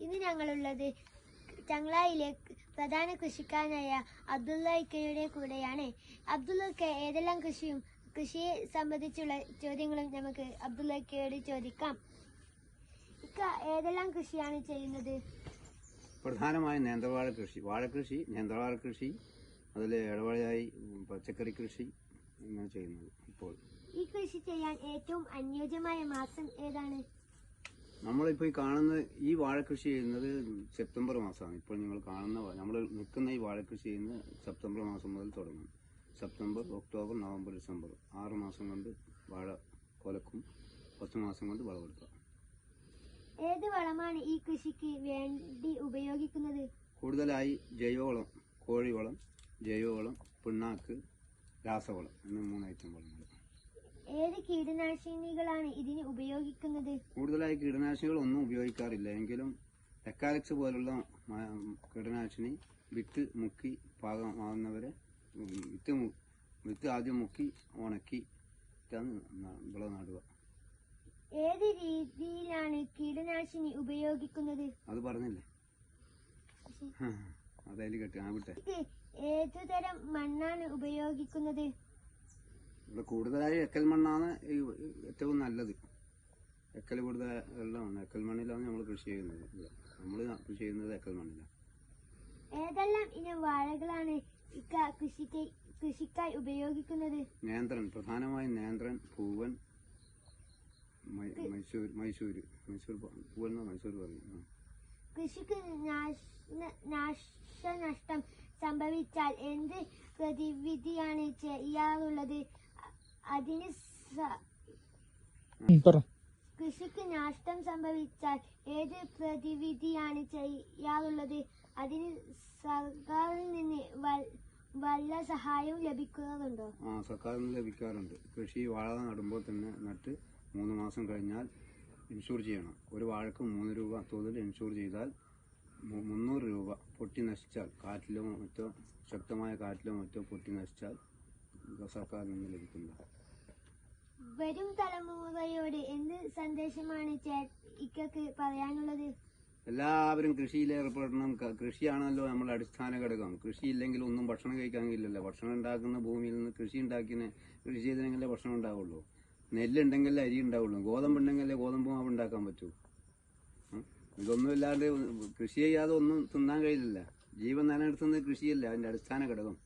ഇന്ന് ഞങ്ങളുള്ളത് ചങ്ങളായിലെ പ്രധാന കൃഷിക്കാരനായ അബ്ദുള്ള ഇക്കയുടെ കൂടെയാണ്. അബ്ദുള്ളക്ക് ഏതെല്ലാം കൃഷിയും കൃഷിയെ സംബന്ധിച്ചുള്ള ചോദ്യങ്ങളും നമുക്ക് അബ്ദുള്ള ഇക്കയോട് ചോദിക്കാം. ഇക്ക ഏതെല്ലാം കൃഷിയാണ് ചെയ്യുന്നത്? പ്രധാനമായും നേന്ത്രവാഴ കൃഷി വാഴക്കൃഷി നേന്ത്രവാഴ കൃഷി അതിൽ ഇടവാഴയായി പച്ചക്കറി കൃഷി ഇങ്ങനെ ചെയ്യുന്നത് ഇപ്പോൾ. ഈ കൃഷി ചെയ്യാൻ ഏറ്റവും അനുയോജ്യമായ മാസം ഏതാണ്? നമ്മളിപ്പോൾ ഈ കാണുന്ന ഈ വാഴക്കൃഷി ചെയ്യുന്നത് സെപ്റ്റംബർ മാസമാണ്. ഇപ്പോൾ നിങ്ങൾ കാണുന്ന നമ്മൾ നിൽക്കുന്ന ഈ വാഴക്കൃഷി ചെയ്യുന്നത് സെപ്റ്റംബർ മാസം മുതൽ തുടങ്ങും. September October November December. ആറ് മാസം കൊണ്ട് വാഴ കൊലക്കും പത്ത് മാസം കൊണ്ട് വളമെടുക്കാം ഏത് വളമാണ് ഈ കൃഷിക്ക് വേണ്ടി ഉപയോഗിക്കുന്നത്? കൂടുതലായി ജൈവവളം കോഴിവളം ജൈവവളം പിണ്ണാക്ക് രാസവളം എന്നീ മൂന്ന് ഐറ്റം വളങ്ങൾ. ഏത് കീടനാശിനികളാണ് ഇതിന് ഉപയോഗിക്കുന്നത്? കൂടുതലായി കീടനാശിനികൾ ഒന്നും ഉപയോഗിക്കാറില്ല. എങ്കിലും എക്കാലക്സ് പോലുള്ള കീടനാശിനി വിത്ത് മുക്കി പാകമാകുന്നവരെ വിത്ത് വിത്ത് ആദ്യം മുക്കി ഉണക്കി വിളവ് നടുക. ഏത് രീതിയിലാണ് കീടനാശിനി ഉപയോഗിക്കുന്നത്? അത് പറഞ്ഞില്ലേ? അതായത് കെട്ടി ആ വിട്ടെ. ഏതുതരം മണ്ണാണ് ഉപയോഗിക്കുന്നത്? കൂടുതലായി എക്കൽ മണ്ണാണ് ഏറ്റവും നല്ലത്. എക്കൽ കൂടുതൽ വെള്ളമാണ് എക്കൽ മണ്ണിലാണ് നമ്മൾ കൃഷി ചെയ്യുന്നത്. നമ്മൾ കൃഷി ചെയ്യുന്നത് എക്കൽ മണ്ണിലാണ്. ഏതെല്ലാം ഇനം വാഴകളാണ് കൃഷിക്ക് കൃഷിക്കായി ഉപയോഗിക്കുന്നത്? നേന്ത്രൻ പ്രധാനമായും നേന്ത്രൻ പൂവൻ മൈസൂർ മൈസൂർ മൈസൂർ പൂവൻ മൈസൂർ പറയും. കൃഷിക്ക് നാശ- നാശനഷ്ടം സംഭവിച്ചാൽ എന്ത് പ്രതിവിധിയാണ് ചെയ്യാറുള്ളത്? അതിന് കൃഷിക്ക് നാഷ്ടം സംഭവിച്ചാൽ ഏത് പ്രതിവിധിയാണ് ചെയ്യാറുള്ളത്? അതിന് സർക്കാരിൽ നിന്ന് വല്ല സഹായവും ലഭിക്കാറുണ്ടോ ആ സർക്കാരിൽ നിന്ന് ലഭിക്കാറുണ്ട്. കൃഷി വാഴ നടുമ്പോൾ തന്നെ നട്ട് മൂന്ന് മാസം കഴിഞ്ഞാൽ ഇൻഷൂർ ചെയ്യണം. ഒരു വാഴക്ക് മൂന്ന് രൂപ തോതിൽ ഇൻഷൂർ ചെയ്താൽ മുന്നൂറ് രൂപ പൊട്ടി നശിച്ചാൽ കാറ്റിലോ മറ്റോ ശക്തമായ കാറ്റിലോ മറ്റോ പൊട്ടി നശിച്ചാൽ സർക്കാരിൽ നിന്ന് ലഭിക്കുന്നത് വരും തലമുറയോട് എന്ത് സന്ദേശമാണ് ഇക്കക്ക് പറയാനുള്ളത്? എല്ലാവരും കൃഷിയിൽ ഏർപ്പെടണം. കൃഷിയാണല്ലോ നമ്മുടെ അടിസ്ഥാന ഘടകം. കൃഷി ഇല്ലെങ്കിൽ ഒന്നും ഭക്ഷണം കഴിക്കാൻ കഴിയില്ലല്ലോ. ഭക്ഷണം ഉണ്ടാക്കുന്ന ഭൂമിയിൽ നിന്ന് കൃഷി ഉണ്ടാക്കിന് കൃഷി ചെയ്തില്ലെങ്കിലേ ഭക്ഷണം ഉണ്ടാവുള്ളൂ. നെല്ലുണ്ടെങ്കിൽ അരി ഉണ്ടാവുള്ളൂ. ഗോതമ്പുണ്ടെങ്കിലേ ഗോതമ്പ് മാവ് ഉണ്ടാക്കാൻ പറ്റൂ. ഇതൊന്നും കൃഷി ചെയ്യാതെ ഒന്നും തിന്നാൻ കഴിയില്ല ജീവൻ നിലനിർത്തുന്നത് കൃഷിയല്ല അതിന്റെ അടിസ്ഥാന ഘടകം.